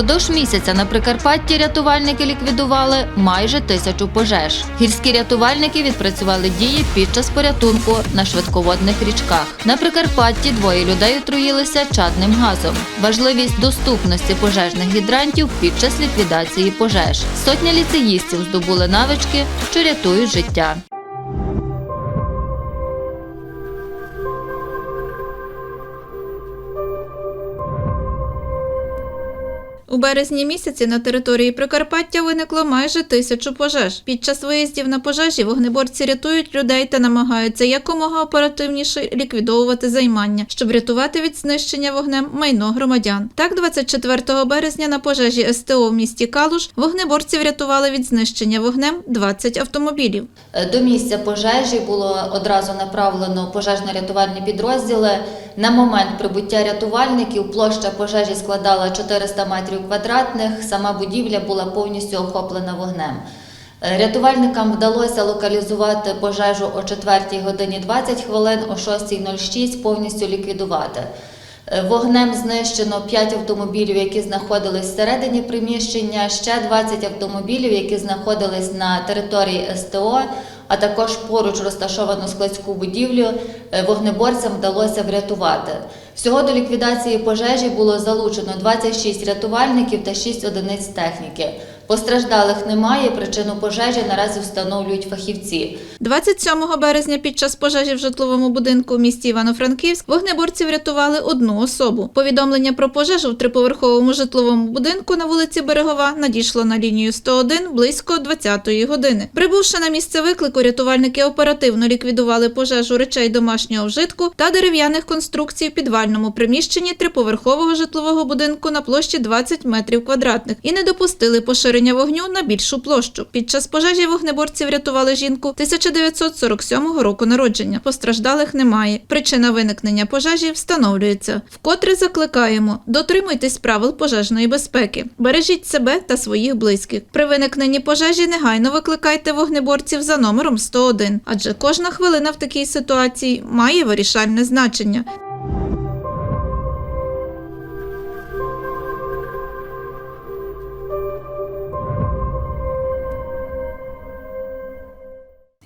Впродовж місяця на Прикарпатті рятувальники ліквідували майже тисячу пожеж. Гірські рятувальники відпрацювали дії під час порятунку на швидководних річках. На Прикарпатті двоє людей отруїлися чадним газом. Важливість доступності пожежних гідрантів під час ліквідації пожеж. Сотня ліцеїстів здобули навички, що рятують життя. У березні місяці на території Прикарпаття виникло майже тисячу пожеж. Під час виїздів на пожежі вогнеборці рятують людей та намагаються якомога оперативніше ліквідовувати займання, щоб рятувати від знищення вогнем майно громадян. Так, 24 березня на пожежі СТО в місті Калуш вогнеборці врятували від знищення вогнем 20 автомобілів. До місця пожежі було одразу направлено пожежно-рятувальні підрозділи. На момент прибуття рятувальників площа пожежі складала 400 метрів квадратних. Сама будівля була повністю охоплена вогнем. Е, Рятувальникам вдалося локалізувати пожежу о 4 годині 20 хвилин, о 6.06 повністю ліквідувати. Е, Вогнем знищено 5 автомобілів, які знаходились всередині приміщення, ще 20 автомобілів, які знаходились на території СТО, а також поруч розташовану складську будівлю е, вогнеборцям вдалося врятувати. Всього до ліквідації пожежі було залучено 26 рятувальників та 6 одиниць техніки. Постраждалих немає. Причину пожежі наразі встановлюють фахівці. 27 березня під час пожежі в житловому будинку в місті Івано-Франківськ вогнеборці врятували одну особу. Повідомлення про пожежу в триповерховому житловому будинку на вулиці Берегова надійшло на лінію 101 близько 20-ї години. Прибувши на місце виклику, рятувальники оперативно ліквідували пожежу речей домашнього вжитку та дерев'яних конструкцій в підвальному приміщенні триповерхового житлового будинку на площі 20 метрів квадратних і не допустили поширення вогню на більшу площу. Під час пожежі вогнеборці врятували жінку 1947 року народження. Постраждалих немає. Причина виникнення пожежі встановлюється. Вкотре закликаємо: дотримуйтесь правил пожежної безпеки, бережіть себе та своїх близьких. При виникненні пожежі негайно викликайте вогнеборців за номером 101, адже кожна хвилина в такій ситуації має вирішальне значення.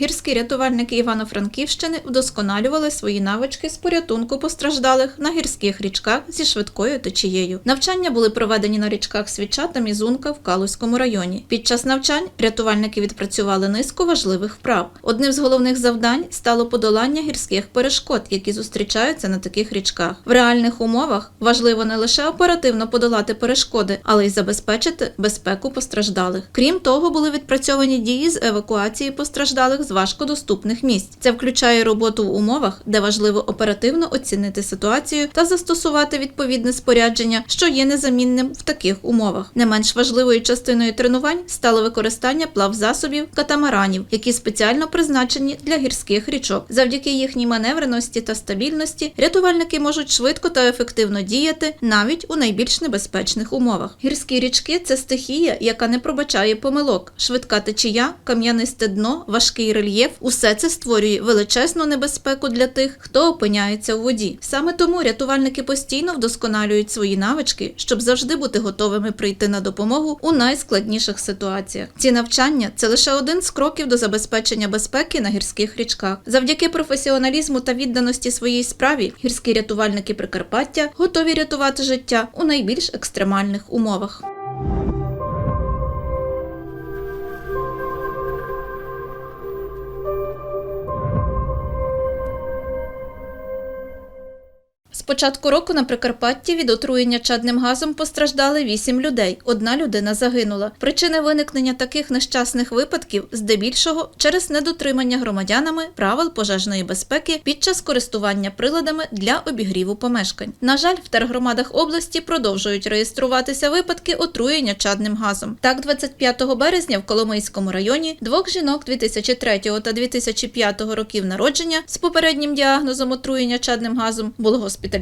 Гірські рятувальники Івано-Франківщини вдосконалювали свої навички з порятунку постраждалих на гірських річках зі швидкою течією. Навчання були проведені на річках Свіча та Мізунка в Калузькому районі. Під час навчань рятувальники відпрацювали низку важливих вправ. Одним з головних завдань стало подолання гірських перешкод, які зустрічаються на таких річках. В реальних умовах важливо не лише оперативно подолати перешкоди, але й забезпечити безпеку постраждалих. Крім того, були відпрацьовані дії з евакуації постраждалих з важкодоступних місць. Це включає роботу в умовах, де важливо оперативно оцінити ситуацію та застосувати відповідне спорядження, що є незамінним в таких умовах. Не менш важливою частиною тренувань стало використання плавзасобів катамаранів, які спеціально призначені для гірських річок. Завдяки їхній маневреності та стабільності рятувальники можуть швидко та ефективно діяти навіть у найбільш небезпечних умовах. Гірські річки це стихія, яка не пробачає помилок. Швидка течія, кам'янисте дно, важкий рельєф усе це створює величезну небезпеку для тих, хто опиняється у воді. Саме тому рятувальники постійно вдосконалюють свої навички, щоб завжди бути готовими прийти на допомогу у найскладніших ситуаціях. Ці навчання це лише один з кроків до забезпечення безпеки на гірських річках. Завдяки професіоналізму та відданості своїй справі гірські рятувальники Прикарпаття готові рятувати життя у найбільш екстремальних умовах. Початку року на Прикарпатті від отруєння чадним газом постраждали 8 людей. Одна людина загинула. Причини виникнення таких нещасних випадків здебільшого через недотримання громадянами правил пожежної безпеки під час користування приладами для обігріву помешкань. На жаль, в тергромадах області продовжують реєструватися випадки отруєння чадним газом. Так, 25 березня в Коломийському районі двох жінок 2003 та 2005 років народження з попереднім діагнозом отруєння чадним газом було госпіталізовано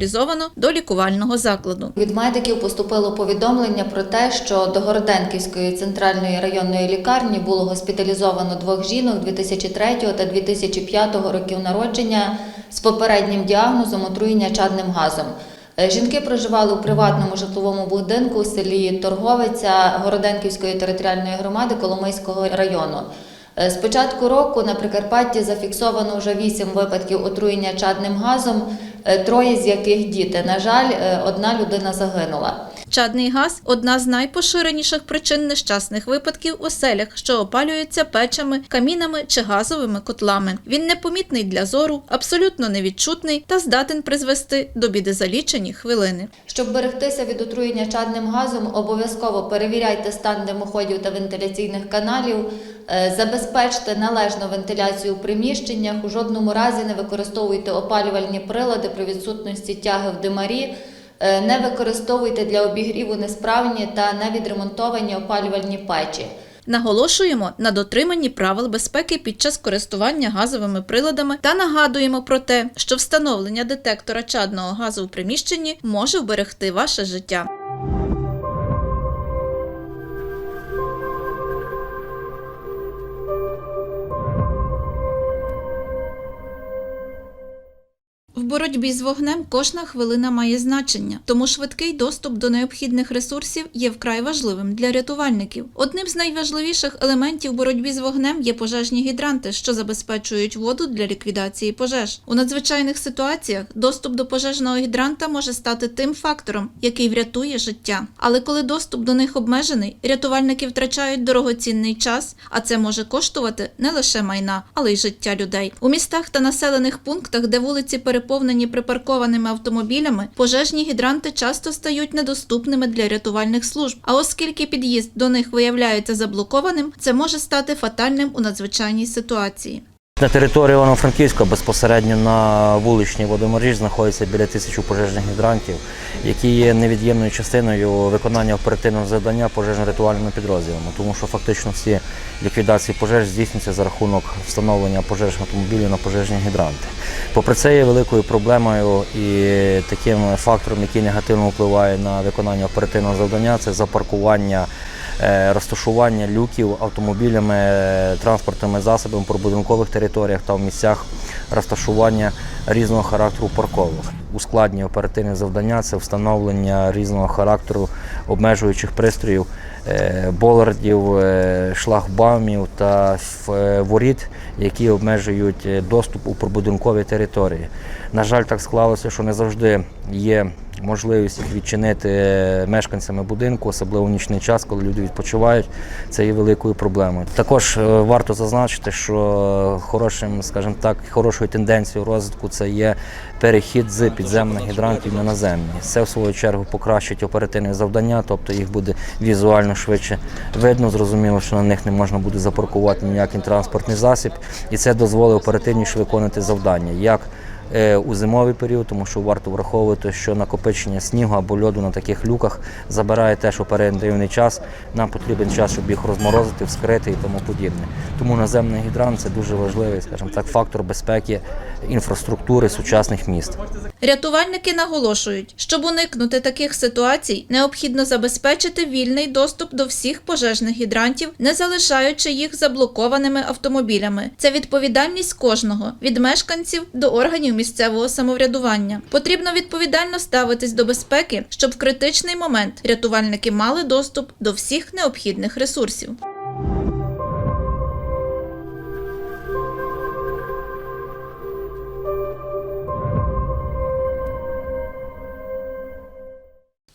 до лікувального закладу. Від медиків поступило повідомлення про те, що до Городенківської центральної районної лікарні було госпіталізовано двох жінок 2003 та 2005 років народження з попереднім діагнозом отруєння чадним газом. Е, Жінки проживали у приватному житловому будинку у селі Торговиця Городенківської територіальної громади Коломийського району. Е, З початку року на Прикарпатті зафіксовано вже вісім випадків отруєння чадним газом, троє з яких діти. На жаль, е, одна людина загинула. Чадний газ одна з найпоширеніших причин нещасних випадків у селях, що опалюються печами, камінами чи газовими котлами. Він непомітний для зору, абсолютно невідчутний та здатен призвести до біди за лічені хвилини. Щоб берегтися від отруєння чадним газом, обов'язково перевіряйте стан димоходів та вентиляційних каналів, е, забезпечте належну вентиляцію у приміщеннях, у жодному разі не використовуйте опалювальні прилади при відсутності тяги в димарі, е, не використовуйте для обігріву несправні та невідремонтовані опалювальні печі. Наголошуємо на дотриманні правил безпеки під час користування газовими приладами та нагадуємо про те, що встановлення детектора чадного газу в приміщенні може вберегти ваше життя. Боротьбі з вогнем кожна хвилина має значення, тому швидкий доступ до необхідних ресурсів є вкрай важливим для рятувальників. Одним з найважливіших елементів боротьби з вогнем є пожежні гідранти, що забезпечують воду для ліквідації пожеж. У надзвичайних ситуаціях доступ до пожежного гідранта може стати тим фактором, який врятує життя. Але коли доступ до них обмежений, рятувальники втрачають дорогоцінний час, а це може коштувати не лише майна, але й життя людей. У містах та населених пунктах, де вулиці переповнені припаркованими автомобілями, пожежні гідранти часто стають недоступними для рятувальних служб. А оскільки під'їзд до них виявляється заблокованим, це може стати фатальним у надзвичайній ситуації. На території Івано-Франківська безпосередньо на вуличній водомережі знаходиться біля тисячі пожежних гідрантів, які є невід'ємною частиною виконання оперативного завдання пожежно-рятувальними підрозділами, тому що фактично всі ліквідації пожеж здійснюються за рахунок встановлення пожежних автомобілів на пожежні гідранти. Попри це є великою проблемою і таким фактором, який негативно впливає на виконання оперативного завдання, це запаркування розташування люків автомобілями, е, транспортними засобами по будинкових територіях та в місцях розташування різного характеру парковок. Ускладнює оперативне завдання це встановлення різного характеру обмежуючих пристроїв, е, болардів, е, шлагбаумів та е, воріт, які обмежують е, доступ у прибудинкові території. На жаль, так склалося, що не завжди є можливість їх відчинити мешканцями будинку, особливо в нічний час, коли люди відпочивають. Це є великою проблемою. Також е, варто зазначити, що хорошим, скажімо так, хорошою тенденцією розвитку це є перехід з підземних гідрантів на наземні. Це в свою чергу покращить оперативне завдання, тобто їх буде візуально швидше видно. Зрозуміло, що на них не можна буде запаркувати ніякий транспортний засіб, і це дозволить оперативніше виконати завдання. як у зимовий період, тому що варто враховувати, що накопичення снігу або льоду на таких люках забирає теж оперативний час. Нам потрібен час, щоб їх розморозити, вскрити і тому подібне. Тому наземний гідрант це дуже важливий, скажімо так, фактор безпеки інфраструктури сучасних міст. Рятувальники наголошують, щоб уникнути таких ситуацій, необхідно забезпечити вільний доступ до всіх пожежних гідрантів, не залишаючи їх заблокованими автомобілями. Це відповідальність кожного від мешканців до органів місцевого самоврядування. Потрібно відповідально ставитись до безпеки, щоб в критичний момент рятувальники мали доступ до всіх необхідних ресурсів.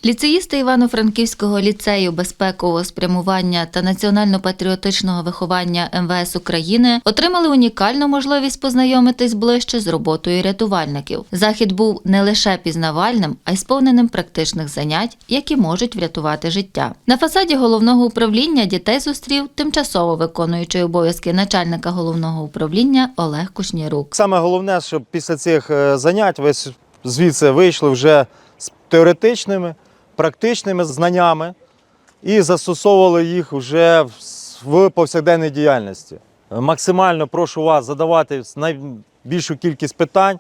Ліцеїсти Івано-Франківського ліцею безпекового спрямування та національно-патріотичного виховання МВС України отримали унікальну можливість познайомитись ближче з роботою рятувальників. Захід був не лише пізнавальним, а й сповненим практичних занять, які можуть врятувати життя. На фасаді головного управління дітей зустрів тимчасово виконуючий обов'язки начальника головного управління Олег Кушнірук. Саме головне, щоб після цих е, занять ви звідси вийшли вже з теоретичними, практичними знаннями і застосовували їх вже в повсякденній діяльності. Максимально прошу вас задавати найбільшу кількість питань,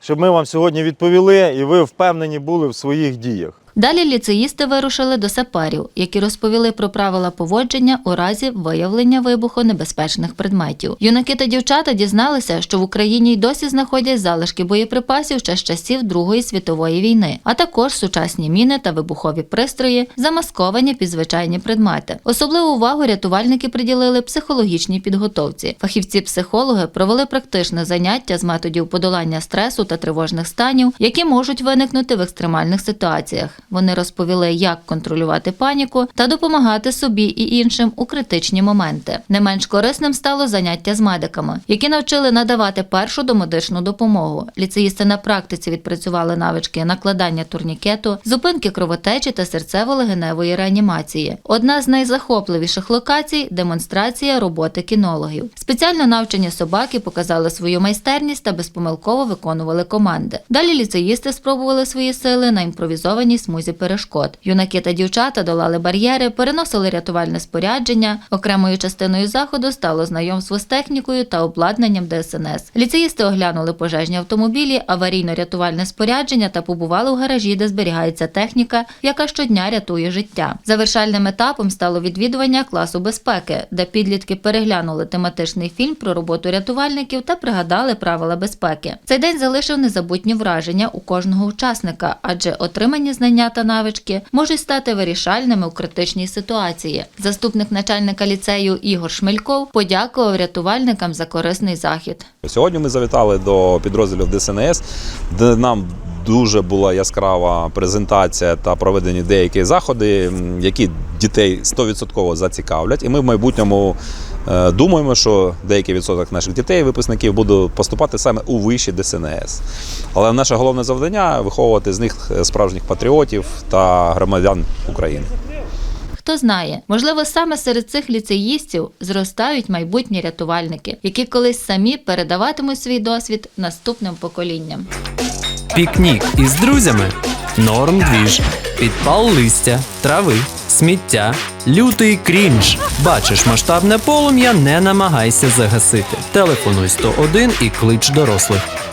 щоб ми вам сьогодні відповіли і ви впевнені були в своїх діях. Далі ліцеїсти вирушили до саперів, які розповіли про правила поводження у разі виявлення вибуху небезпечних предметів. Юнаки та дівчата дізналися, що в Україні й досі знаходять залишки боєприпасів ще з часів Другої світової війни, а також сучасні міни та вибухові пристрої, замасковані під звичайні предмети. Особливу увагу рятувальники приділили психологічній підготовці. Фахівці-психологи провели практичне заняття з методів подолання стресу та тривожних станів, які можуть виникнути в екстремальних ситуаціях. Вони розповіли, як контролювати паніку та допомагати собі і іншим у критичні моменти. Не менш корисним стало заняття з медиками, які навчили надавати першу домедичну допомогу. Ліцеїсти на практиці відпрацювали навички накладання турнікету, зупинки кровотечі та серцево-легеневої реанімації. Одна з найзахопливіших локацій демонстрація роботи кінологів. Спеціально навчені собаки показали свою майстерність та безпомилково виконували команди. Далі ліцеїсти спробували свої сили на імпровізованій смузі перешкод. Юнаки та дівчата долали бар'єри, переносили рятувальне спорядження. Окремою частиною заходу стало знайомство з технікою та обладнанням ДСНС. Ліцеїсти оглянули пожежні автомобілі, аварійно-рятувальне спорядження та побували в гаражі, де зберігається техніка, яка щодня рятує життя. Завершальним етапом стало відвідування класу безпеки, де підлітки переглянули тематичний фільм про роботу рятувальників та пригадали правила безпеки. Цей день залишив незабутні враження у кожного учасника, адже отримані знання та навички можуть стати вирішальними у критичній ситуації. Заступник начальника ліцею Ігор Шмельков подякував рятувальникам за корисний захід. Сьогодні ми завітали до підрозділів ДСНС, де нам дуже була яскрава презентація та проведені деякі заходи, які дітей 100% зацікавлять. І ми в майбутньому думаємо, що деякий відсоток наших дітей, випускників, буде поступати саме у виші ДСНС. Але наше головне завдання виховувати з них справжніх патріотів та громадян України. Хто знає, можливо, саме серед цих ліцеїстів зростають майбутні рятувальники, які колись самі передаватимуть свій досвід наступним поколінням. Пікнік із друзями. Норм двіж. Підпал листя, трави, сміття, лютий крінж. Бачиш масштабне полум'я, не намагайся загасити. Телефонуй 101 і клич дорослих.